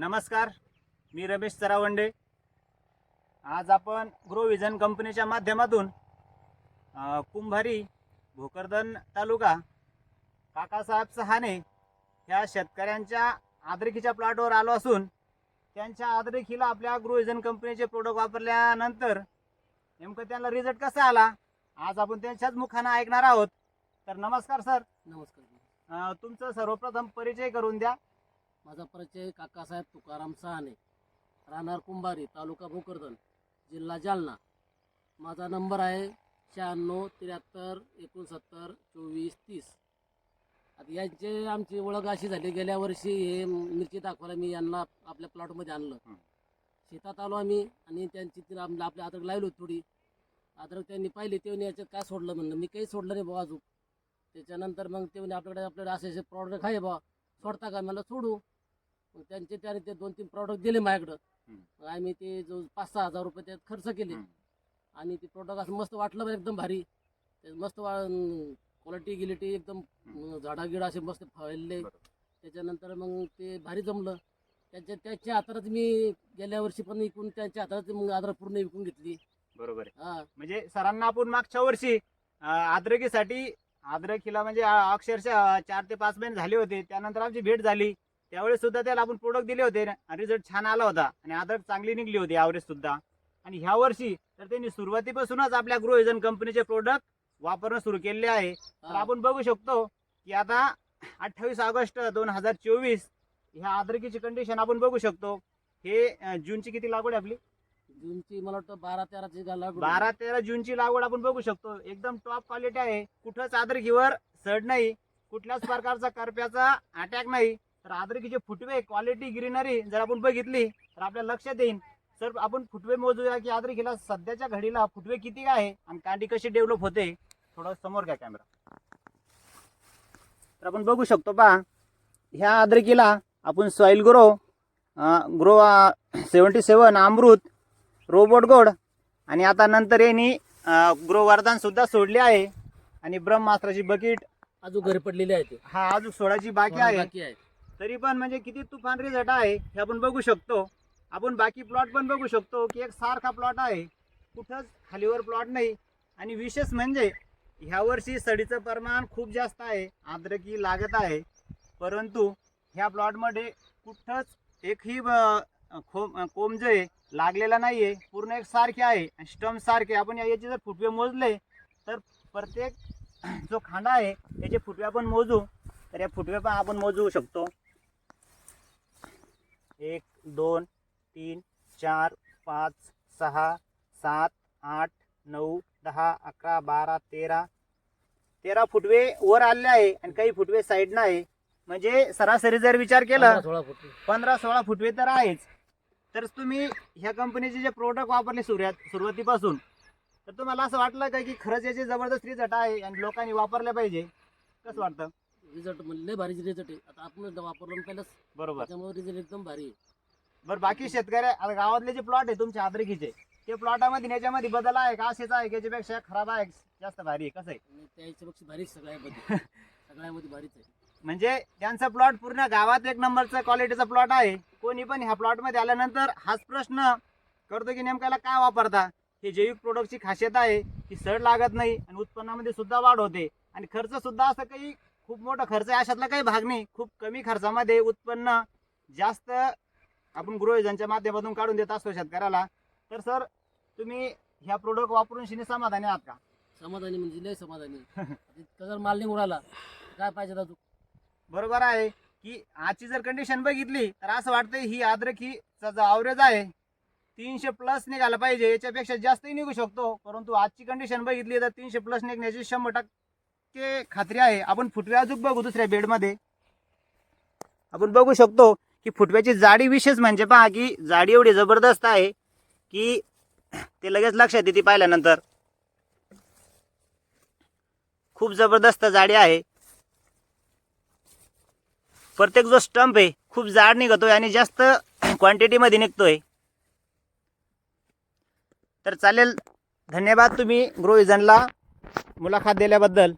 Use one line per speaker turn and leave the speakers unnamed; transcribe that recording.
नमस्कार मी रमेश चरावंडे आज आपण ग्रोविजन कंपनीच्या माध्यमातून कुंभारी भोकरदन तालुका काकासाहेब सहाने ह्या शेतकऱ्यांच्या आद्रिकीच्या प्लॉटवर आलो असून त्यांच्या आद्रिकीला आपल्या ग्रोविजन कंपनीचे प्रोडक्ट वापरल्यानंतर नेमकं त्यांना रिझल्ट कसा आला आज आपण त्यांच्याच मुखानं ऐकणार आहोत. तर नमस्कार सर.
नमस्कार.
तुमचं सर्वप्रथम परिचय करून द्या.
माझा परिचय काकासाहेब तुकाराम सहाने. राहणार कुंभारी तालुका भोकरदन जिल्हा जालना. माझा नंबर आहे शहाण्णव त्र्याहत्तर एकोणसत्तर चोवीस तीस. आता यांचे आमची ओळख अशी झाली गेल्या वर्षी हे मिरची दाखवायला मी यांना आपल्या प्लॉटमध्ये आणलं. शेतात आलो आम्ही आणि त्यांची ती आम- आपल्या अद्रक लावली होती थोडी. अद्रक त्यांनी पाहिली ते म्हणे याच्यात काय सोडलं म्हणलं? मी काही सोडलं नाही बुवा अजून. त्याच्यानंतर मग ते म्हणे आपल्याकडे आपल्याकडे असे असे प्रॉडक्ट आहे बा सोडता का मला सोडू. मग त्यांचे त्याने ते दोन तीन प्रॉडक्ट दिले माझ्याकडं.
हम्म.
मग आम्ही ते जो पाच सहा हजार रुपये त्यात खर्च केले.
हम्म.
आणि ते प्रॉडक्ट असं मस्त वाटलं बरं एकदम भारी. ते मस्त क्वालिटी गिलिटी एकदम झाडागिडा असे मस्त फळले.
बरोबर.
त्याच्यानंतर मग ते भारी जमलं. त्याच्या त्याच्या हातातच मी गेल्या वर्षी पण विकून त्यांच्या हातात मग आदर पूर्ण विकून घेतली.
बरोबर आहे.
हा.
म्हणजे सरांना आपण मागच्या वर्षी अ, आद्रकीला म्हणजे अ, अक्षरशः चार ते पाच महिने झाले होते. त्यानंतर आमची भेट झाली. त्यावेळेस सुद्धा त्याला आपण प्रोडक्ट दिले होते रिझल्ट छान आला होता. आणि आद्रक चांगली निघली होती यावेळेस सुद्धा. आणि ह्या वर्षी तर त्यांनी सुरुवातीपासूनच आपल्या ग्रोविजन कंपनीचे प्रोडक्ट वापरणं सुरू केलेले आहे. तर
हा.
आपण बघू शकतो की आता अठ्ठावीस ऑगस्ट दोन हजार चोवीस ह्या आद्रकीची कंडिशन आपण बघू शकतो. हे अ, जूनची किती लागवड आहे आपली?
जूनची मला वाटतं बारा तेराची लागवड
बारा तेरा जूनची लागवड आपण बघू शकतो. एकदम टॉप क्वालिटी आहे. कुठंच आदरकीवर सड नाही. कुठल्याच प्रकारचा करप्याचा अटॅक नाही. तर आदरकीचे फुटवे क्वालिटी ग्रीनरी जर आपण बघितली तर आपल्या लक्षात येईल सर आपण फुटवे मोजूया की आदरकीला सध्याच्या घडीला फुटवे किती आहे आणि कांडी कशी डेव्हलप होते? थोडं समोर घ्या कॅमेरा तर आपण बघू शकतो पहा. ह्या आदरकीला आपण soil grow grow seventy seven Amrit robot gold. आणि आता नंतर यांनी ग्रो वरदान सुद्धा सोडले आहे. आणि ब्रह्मास्त्राची बकेट
अजून घरी पडलेली आहे ते
हा अजून सोडायची बाकी आहे.
बाकी आहे
तरी पण म्हणजे किती तुफान रिझल्ट आहे हे आपण बघू शकतो. आपण बाकी प्लॉट पण बघू शकतो की एक सारखा प्लॉट आहे. कुठंच खालीवर प्लॉट नाही. आणि विशेष म्हणजे ह्या वर्षी सडीचं प्रमाण खूप जास्त आहे आद्रकी लागत आहे. परंतु ह्या प्लॉटमध्ये कुठंच एकही खो अं, कोंब जे आहे, लागलेला नाही आहे पूर्ण एक सारखे आहे स्टम सारखे आपण याचे जर फुटवे मोजले तर प्रत्येक जो खांडा आहे याचे फुटवे आपण मोजू. तर या फुटवे पण आपण मोजू शकतो. एक दोन तीन चार पाच सहा सात आठ नऊ दहा अकरा बारा तेरा. तेरा फुटवे वर आलेले आहे आणि काही फुटवे साईडनं आहे. म्हणजे सरासरी जर विचार केला
पंधरा सोळा
फुटवे तर आहेच. तर तुम्ही ह्या कंपनीचे जे प्रोडक्ट वापरले सुरुवात सुरुवातीपासून तर तुम्हाला असं वाटलं का की खरंच याची जबरदस्त रिझल्ट आहे आणि लोकांनी वापरले पाहिजे? कसं वाटतं?
रिझल्ट म्हणजे लय भारी रिझल्ट आहे. आता आपण वापरलं पहिलंच
बरोबर.
त्याच्यामुळे रिझल्ट एकदम भारी आहे.
बरं बाकी शेतकरी आता गावातले जे प्लॉट आहे तुमच्या आद्रकीचे ते प्लॉटामध्ये याच्यामध्ये बदल आहे का? असेच आहे याच्यापेक्षा खराब आहे जास्त भारी आहे कसं आहे?
त्याच्यापेक्षा भारीच सगळ्यामध्ये. सगळ्यामध्ये भारीच आहे.
म्हणजे त्यांचा प्लॉट पूर्ण गावात एक नंबरचा क्वालिटीचा प्लॉट आहे. कोणी पण ह्या प्लॉटमध्ये आल्यानंतर हाच प्रश्न करतो की नेमक्याला काय वापरता? हे जैविक प्रोडक्टची खासियत आहे की सड लागत नाही आणि उत्पन्नामध्ये सुद्धा वाढ होते. आणि खर्च सुद्धा असं काही खूप मोठा खर्च आहे अशातला काही भाग नाही. खूप कमी खर्चामध्ये उत्पन्न जास्त आपण गृहयोजनच्या माध्यमातून काढून देत असतो शेतकऱ्याला. तर सर तुम्ही ह्या प्रोडक्ट वापरून शिनी समाधानी आहात का?
समाधानी म्हणजे लय समाधानी. इतका जर माल निघून आला काय पाहिजे अजून?
बरोबर आहे. की आजची जर कंडिशन बघितली तर असं वाटतंय ही आद्रकीचा जो आवरेज आहे तीनशे प्लस निघाला पाहिजे. याच्यापेक्षा जास्तही निघू शकतो. परंतु आजची कंडिशन बघितली तर तीनशे प्लस निघण्याची शंभर टक्के खात्री आहे. आपण फुटवे अजून बघू दुसऱ्या बेडमध्ये. आपण बघू शकतो की फुटव्याची जाडी विशेष म्हणजे पहा की जाडी एवढी जबरदस्त आहे की ते लगेच लक्षात येते पाहिल्यानंतर. खूप जबरदस्त जाडी आहे. प्रत्येक जो स्टंप आहे खूप जाड निघतोय आणि जास्त क्वांटिटीमध्ये निघतोय. तर चालेल धन्यवाद तुम्ही ग्रोविजनला मुलाखत दिल्याबद्दल.